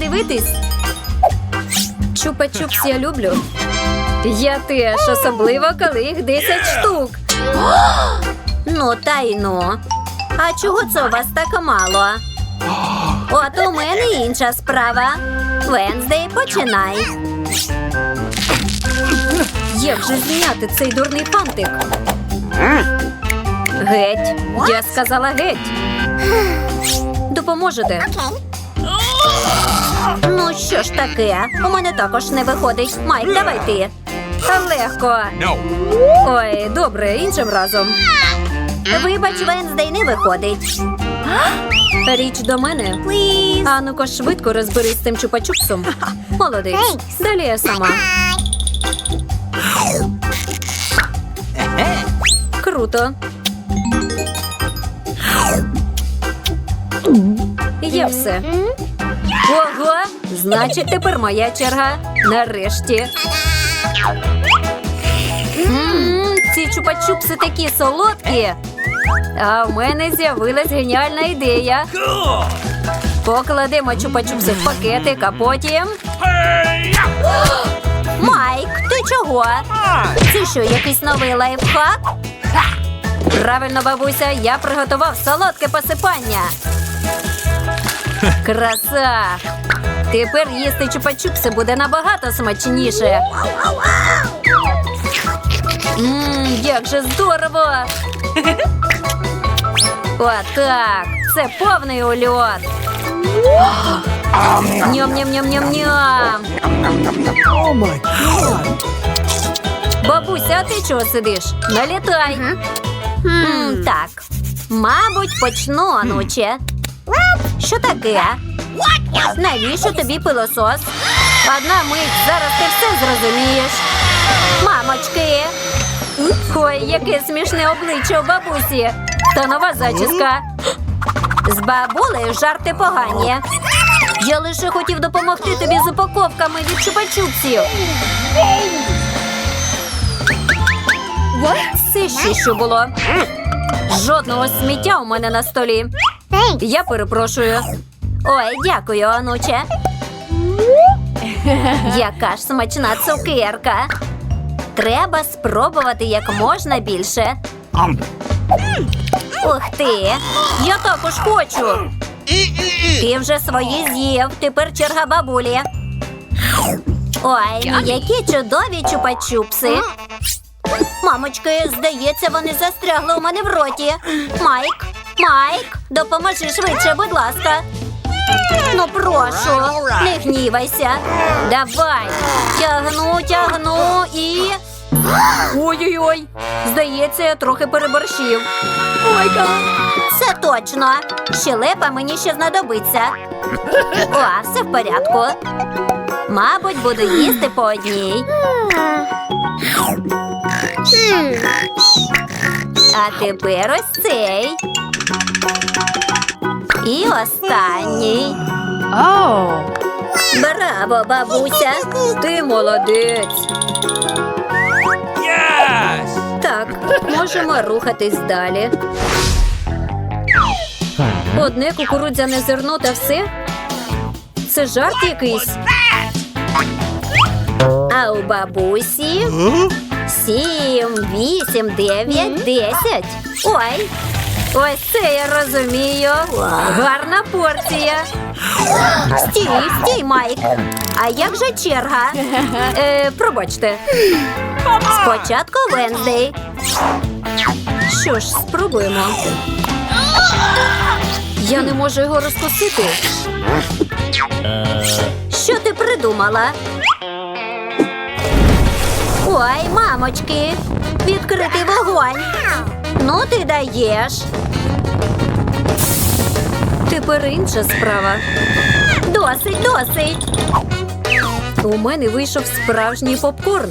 подивитись? Чупа-чупс я люблю. Я теж, особливо, коли їх 10 штук. ну, та й ну. А чого це у вас так мало? От у мене інша справа. Венздей, починай. Як же зняти цей дурний фантик? Геть. Я сказала геть. Допоможете? Ну, що ж таке? У мене також не виходить. Майк, давай ти. Легко. Ой, добре, іншим разом. Вибач, Венздей не виходить. Річ до мене. А ну-ка швидко розберись з цим чупа-чупсом. Молодець. Далі я сама. Круто. Є все. Ого! Значить, тепер моя черга. Нарешті. М, Ці чупа-чупси такі солодкі. А в мене з'явилась геніальна ідея. Покладемо чупа-чупси в пакетик, а потім. Майк, ти чого? Це що, якийсь новий лайфхак? Правильно, бабуся, я приготував солодке посипання. Краса! Тепер їсти чупа-чупси буде набагато смачніше. Мм, як же здорово! Отак! Це повний ульот! Ням-ням-ням-ням-ням! Бабуся, а ти чого сидиш? Налітай. М, так. Мабуть, почну, онуче. Що таке? Навіщо тобі пилосос? Одна мить, зараз ти все зрозумієш. Мамочки. Ой, яке смішне обличчя у бабусі. Та нова зачіска. З бабулею жарти погані. Я лише хотів допомогти тобі з упаковками від чупа-чупсів. Це ще що було? Жодного сміття у мене на столі. Я перепрошую. Ой, дякую, онуче. Яка ж смачна цукерка. Треба спробувати як можна більше. Ух ти! Я також хочу. Ти вже свої з'їв. Тепер черга бабулі. Ой, які чудові чупа-чупси. Мамочки, здається, вони застрягли у мене в роті. Майк, Майк, допоможи швидше, будь ласка. Ну, прошу, не гнівайся. Давай. Тягну, тягну і. Ой-ой-ой. Здається, я трохи переборщив. Ойка. Це точно. Щелепа мені ще знадобиться. О, все в порядку. Мабуть, буду їсти по одній. А тепер ось цей. І останній. Браво, бабуся! Ти молодець. Yes. Так, можемо рухатись далі. Одне кукурудзяне зерно та все. Це жарт якийсь. А у бабусі сім, вісім, дев'ять, десять. Ой, ось це я розумію. Гарна порція. Стій, стій, Майк. А як же черга? Е, пробачте. Спочатку Венздей. Що ж, спробуємо. Я не можу його розкусити. Що ти придумала? Ой, мамочки, відкритий вогонь. Ну, ти даєш. Тепер інша справа. Досить, досить. У мене вийшов справжній попкорн.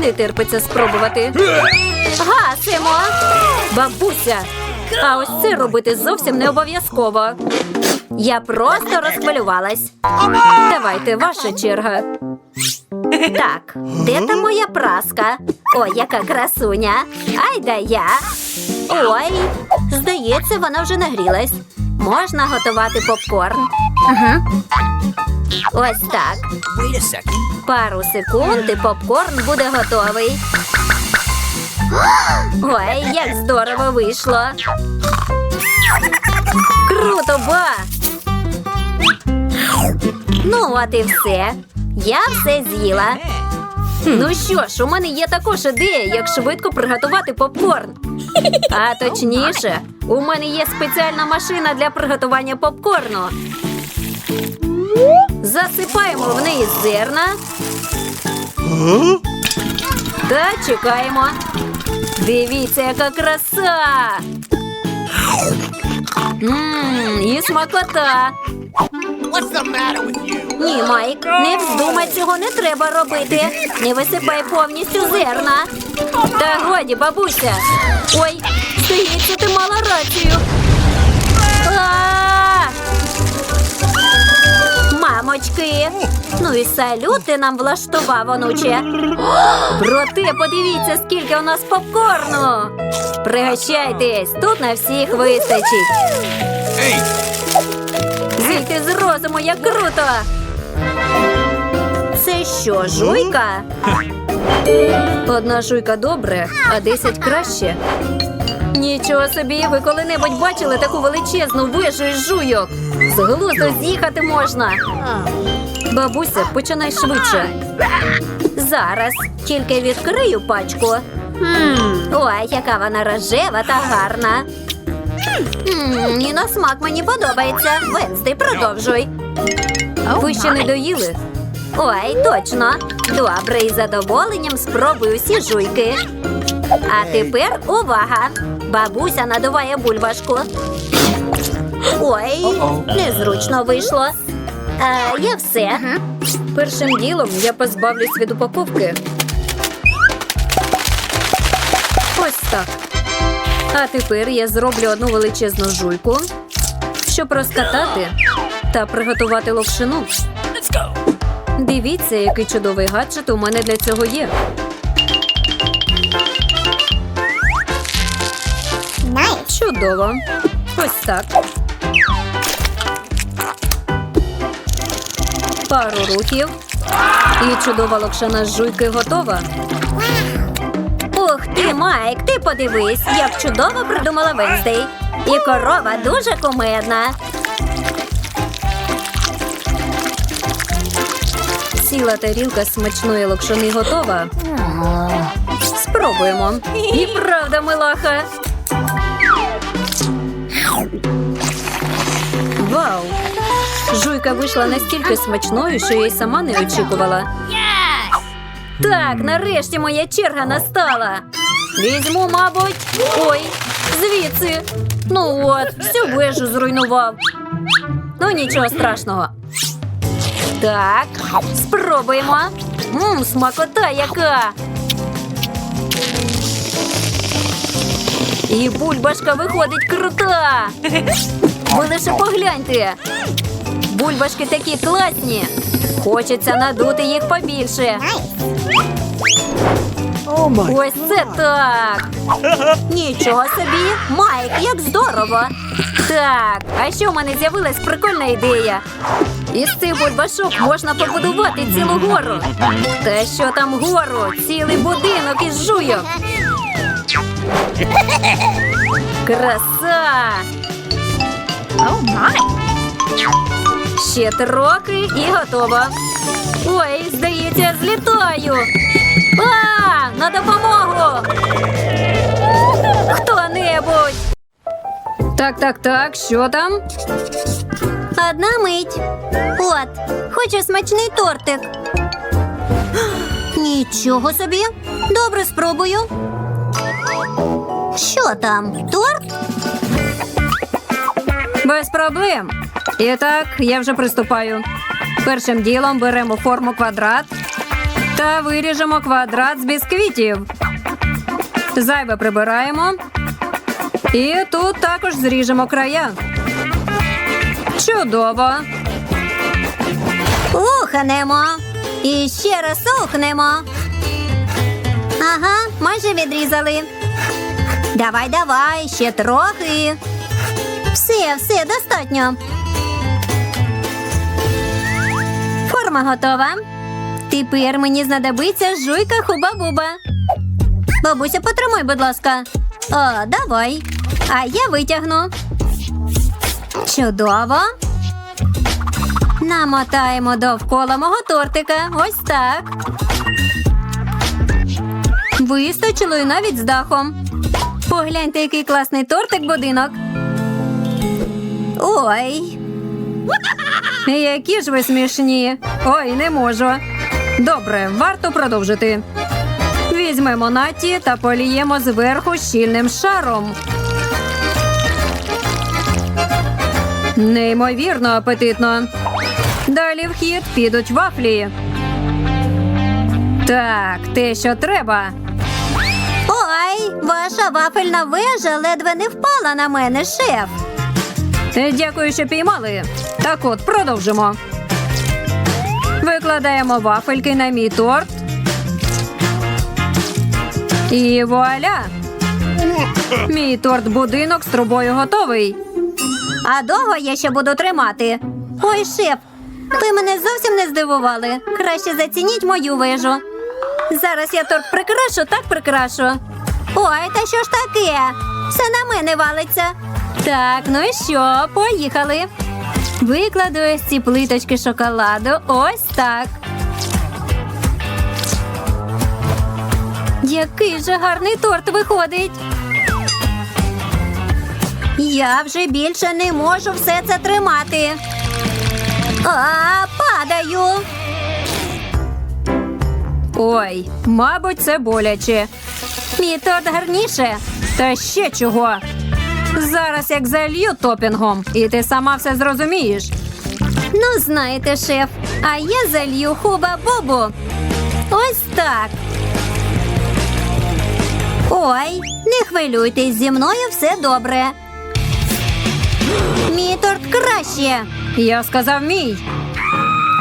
Не терпиться спробувати. Гасимо. Бабуся. А ось це робити зовсім не обов'язково. Я просто розхвилювалась. Давайте, ваша черга. Так, де там моя праска? Ой, яка красуня. Ай да я. Ой, здається, вона вже нагрілась. можна готувати попкорн. Ось так. Пару секунд і попкорн буде готовий. Ой, як здорово вийшло. Круто, ба! Ну, от і все. Я все з'їла. Ну що ж, у мене є також ідея, як швидко приготувати попкорн. А точніше, у мене є спеціальна машина для приготування попкорну. Засипаємо в неї зерна та чекаємо. Дивіться, яка краса! Ммм, і смакота. Ні, Майк, не вздумай, цього не треба робити. Не висипай повністю зерна. Та годі, бабуся. Ой, здається, ти мала рацію. Мамочки. Ну і салют ти нам влаштував, онуче. Проте подивіться, скільки у нас попкорну. Пригощайтесь, тут на всіх вистачить. Зійти з розуму, як круто! Це що, жуйка? Одна жуйка добре, а десять краще. Нічого собі, ви коли-небудь бачили таку величезну вежу із жуйок? З глузду з'їхати можна. Бабуся, починай швидше. Зараз тільки відкрию пачку. Ой, яка вона рожева та гарна. М, І на смак мені подобається. Венсти, продовжуй. Ви ще не доїли? Ой, точно. Добре, із задоволенням спробую всі жуйки. А тепер увага! Бабуся надуває бульбашку. Ой, незручно вийшло. А, я все. Першим ділом я позбавлюсь від упаковки. Ось так. А тепер я зроблю одну величезну жуйку, щоб розкатати та приготувати go. Дивіться, який чудовий гаджет у мене для цього є. Чудово. Ось так. Пару рухів. І чудова локшина з жуйки готова. Ти, Майк, ти подивись, як чудово придумала Венздей. І корова дуже кумедна. Ціла тарілка смачної локшини готова. Спробуємо. І правда, милаха. Вау! Жуйка вийшла настільки смачною, що я й сама не очікувала. Так, нарешті моя черга настала. Візьму, мабуть. Ой, звідси. Ну от, всю вежу зруйнував. Ну нічого страшного. Так, спробуємо. Мм, смакота яка. І бульбашка виходить крута. Ви лише погляньте. Бульбашки такі класні. Хочеться надути їх побільше. Oh. Ось це так. Нічого собі, Майк, як здорово. Так, а що в мене з'явилась прикольна ідея. Із цих бульбашок можна побудувати цілу гору. Та що там гору? Цілий будинок із жуйок. Краса! Ще трохи і готово. Ой, здається, злітаю. А, на допомогу! Хто-небудь! Так, так, так, що там? Одна мить. От, хочу смачний тортик. Нічого собі. Добре, спробую. Що там? Торт? Без проблем. І так, я вже приступаю. Першим ділом беремо форму квадрат та виріжемо квадрат з бісквітів. Зайве прибираємо. І тут також зріжемо края. Чудово. Ухнемо. І ще раз ухнемо. Ага, майже відрізали. Давай, давай, ще трохи. Все, все, достатньо. Форма готова. Тепер мені знадобиться жуйка хуба-буба. Бабуся, потримай, будь ласка. О, давай. А я витягну. Чудово. Намотаємо довкола мого тортика. Ось так. Вистачило і навіть з дахом. Погляньте, який класний тортик будинок. Ой. Які ж ви смішні. Ой, не можу. Добре, варто продовжити. Візьмемо наті та поліємо зверху щільним шаром. Неймовірно апетитно. Далі в хід підуть вафлі. Так, те, що треба. Ой, ваша вафельна вежа ледве не впала на мене, шеф. Дякую, що піймали. Так от, продовжимо. Викладаємо вафельки на мій торт. І вуаля! Мій торт-будинок з трубою готовий. А довго я ще буду тримати. Ой, шеф, ви мене зовсім не здивували. Краще зацініть мою вежу. Зараз я торт прикрашу, так прикрашу. Ой, та що ж таке? Все на мене валиться. Так, ну і що, поїхали. Викладу ось ці плиточки шоколаду. Ось так. Який же гарний торт виходить. Я вже більше не можу все це тримати. А, падаю. Ой, мабуть, це боляче. Мій торт гарніше. Та ще чого. Зараз як залью топінгом, і ти сама все зрозумієш. Ну, знаєте, шеф, а я залью хуба-бобу. Ось так. Ой, не хвилюйтесь, зі мною все добре. Мій торт краще. Я сказав мій.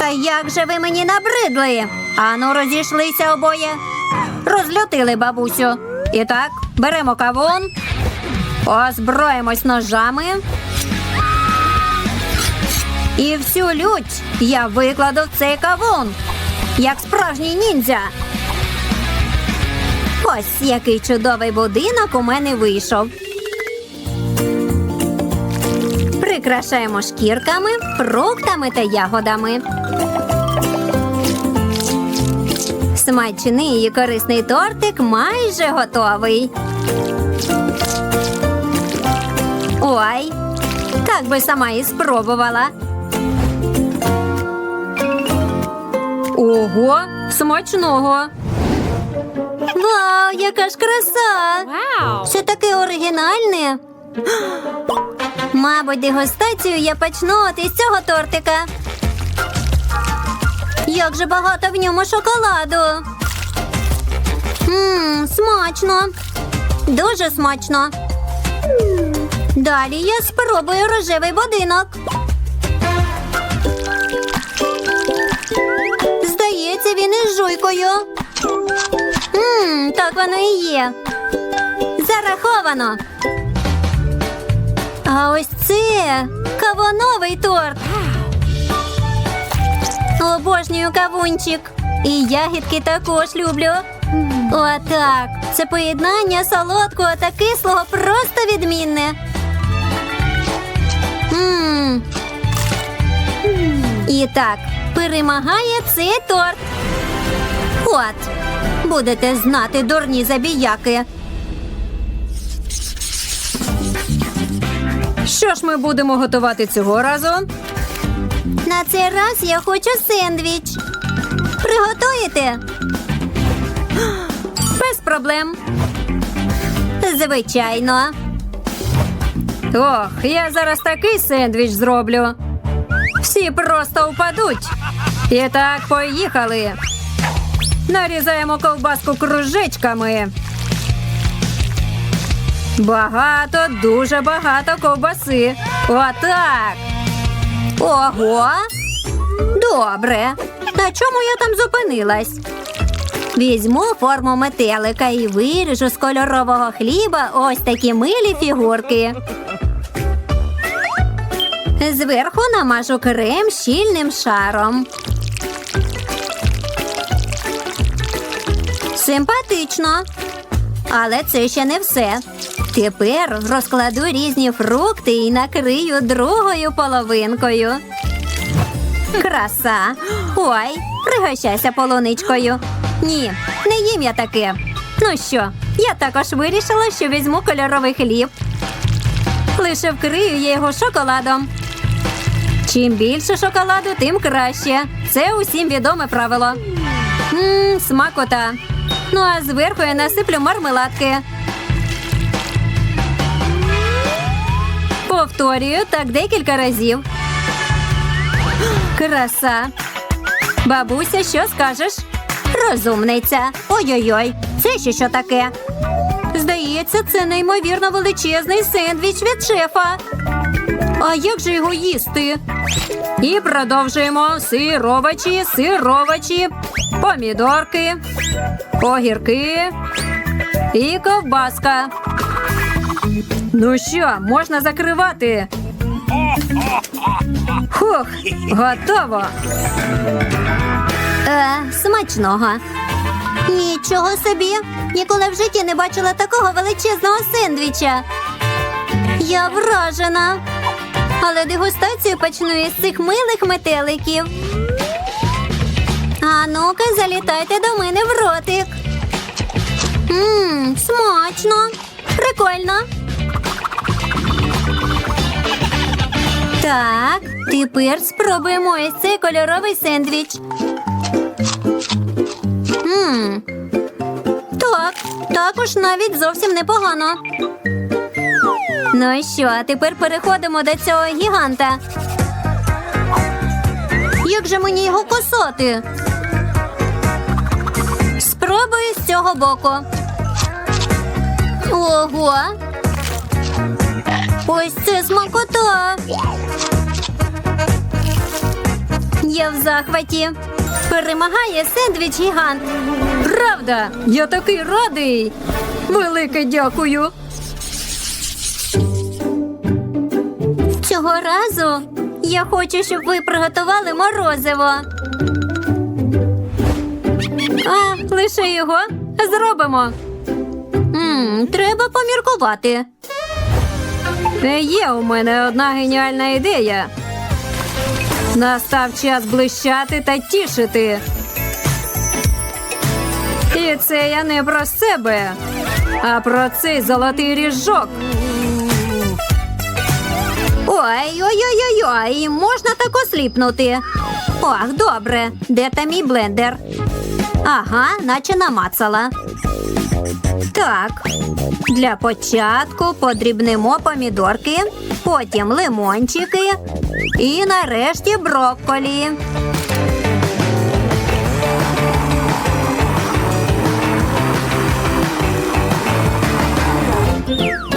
Та як же ви мені набридли? Ану, розійшлися обоє. Розлютили бабусю. І так, беремо кавун, озброїмось ножами. І всю лють я викладу в цей кавун, як справжній ніндзя. Ось який чудовий будинок у мене вийшов. Прикрашаємо шкірками, фруктами та ягодами. Смачний і корисний тортик майже готовий. Ой, так би сама і спробувала. Ого, смачного. Вау, яка ж краса! Wow. Все таке оригінальне. Мабуть, дегустацію я почну от із цього тортика. Як же багато в ньому шоколаду. Мм, смачно. Дуже смачно. Далі я спробую рожевий будинок. Здається, він із жуйкою. Мм, так воно і є. Зараховано. А ось це кавуновий торт. Обожнюю кавунчик. І ягідки також люблю. Отак. Це поєднання солодкого та кислого просто відмінне. І так, перемагає цей торт. От, будете знати дурні забіяки. Що ж ми будемо готувати цього разу? На цей раз я хочу сендвіч. Приготуєте? Без проблем. Звичайно. Ох, я зараз такий сендвіч зроблю. Всі просто впадуть. І так, поїхали. Нарізаємо ковбаску кружечками. Багато, дуже багато ковбаси. Отак. Ого. Добре. На чому я там зупинилась? Візьму форму метелика і виріжу з кольорового хліба ось такі милі фігурки. Зверху намажу крем щільним шаром. Симпатично. Але це ще не все. Тепер розкладу різні фрукти і накрию другою половинкою. Краса. Ой, пригощайся полуничкою. Ні, не їм я таке. Ну що, я також вирішила, що візьму кольоровий хліб. Лише вкрию я його шоколадом. Чим більше шоколаду, тим краще. Це усім відоме правило. Мм, смакота. Ну а зверху я насиплю мармеладки. Повторюю так декілька разів. Краса. Бабуся, що скажеш? Розумниця. Ой-ой-ой, це ще що таке? Здається, це неймовірно величезний сендвіч від шефа. А як же його їсти? І продовжуємо сировачі, сировачі, помідорки, огірки і ковбаска. Ну що, можна закривати? Хух, готово. Е, смачного. Нічого собі. Ніколи в житті не бачила такого величезного сендвіча. Я вражена. Але дегустацію почну із цих милих метеликів. А ну-ка, залітайте до мене в ротик. Мм, смачно. Прикольно. Так, тепер спробуємо ось цей кольоровий сендвіч. Мм. Так, також навіть зовсім непогано. Ну і що, а тепер переходимо до цього гіганта. Як же мені його кусати? Спробую з цього боку. Ого. Ось це смакота. Я в захваті. Перемагає сендвіч гігант. Правда, я такий радий. Велике дякую. Цього разу я хочу, щоб ви приготували морозиво. А, лише його зробимо. м треба поміркувати. Е, Є у мене одна геніальна ідея. Настав час блищати та тішити. І це я не про себе, а про цей золотий ріжок. Ой, ой, ой, ой, ой, можна так осліпнути. Ох, добре. Де там мій блендер? Ага, наче намацала. Так, для початку подрібнемо помідорки, потім лимончики і нарешті брокколі.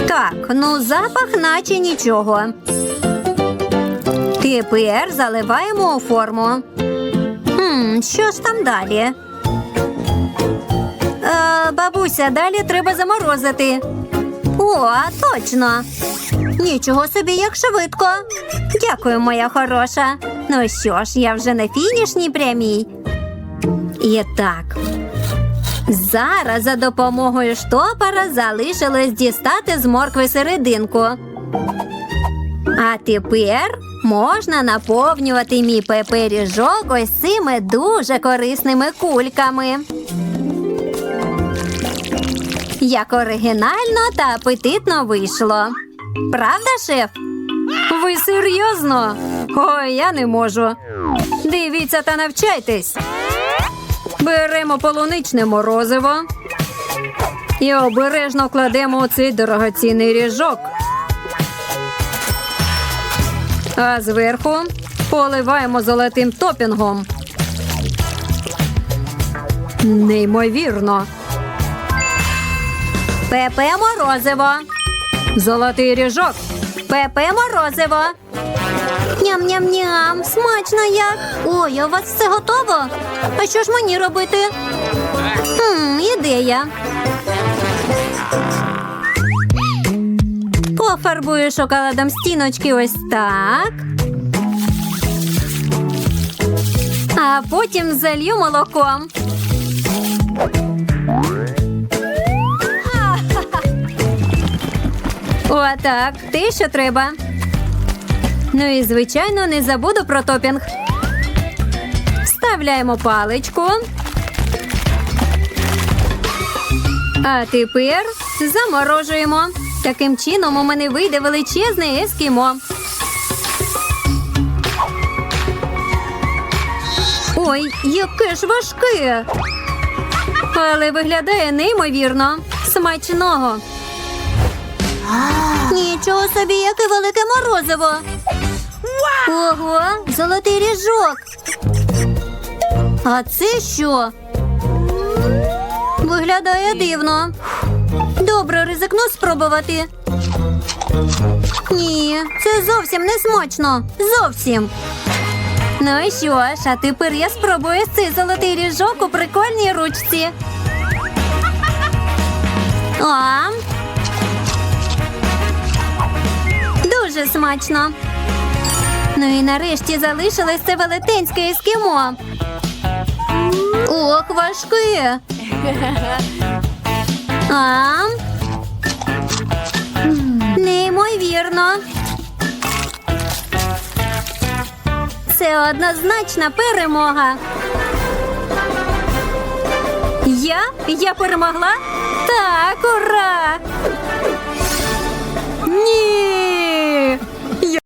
Так, ну запах наче нічого. Тепер заливаємо у форму. Хм, що ж там далі? Е, бабуся, далі треба заморозити. О, точно. Нічого собі, як швидко. Дякую, моя хороша. Ну що ж, я вже на фінішній прямій. І так. Зараз за допомогою штопора залишилось дістати з моркви серединку. А тепер можна наповнювати мій пеперіжок ось цими дуже корисними кульками. Як оригінально та апетитно вийшло. Правда, шеф? Ви серйозно? Ой, я не можу. Дивіться та навчайтесь. Беремо полуничне морозиво і обережно кладемо цей дорогоцінний ріжок. А зверху поливаємо золотим топінгом. Неймовірно. Пепе морозиво. Золотий ріжок. Пепе морозиво. Ням-ням-ням, смачно як. Ой, а у вас все готово? А що ж мені робити? Хм, ідея. Пофарбую шоколадом стіночки ось так. А потім залью молоком. Отак, те, що треба. Ну і, звичайно, не забуду про топінг. Вставляємо паличку. А тепер заморожуємо. Таким чином у мене вийде величезне ескімо. Ой, яке ж важке. Але виглядає неймовірно. Смачного. Нічого собі, яке велике морозиво. Ого, золотий ріжок. А це що? Виглядає дивно. Добре, ризикну спробувати. Ні, це зовсім не смачно. Зовсім. Ну і що ж, а тепер я спробую цей золотий ріжок у прикольній ручці. А? Дуже смачно. Ну і нарешті залишилось це велетенське ескімо. Ох, важке. Неймовірно. Це однозначна перемога. Я? Я перемогла? Так, ура! Ні!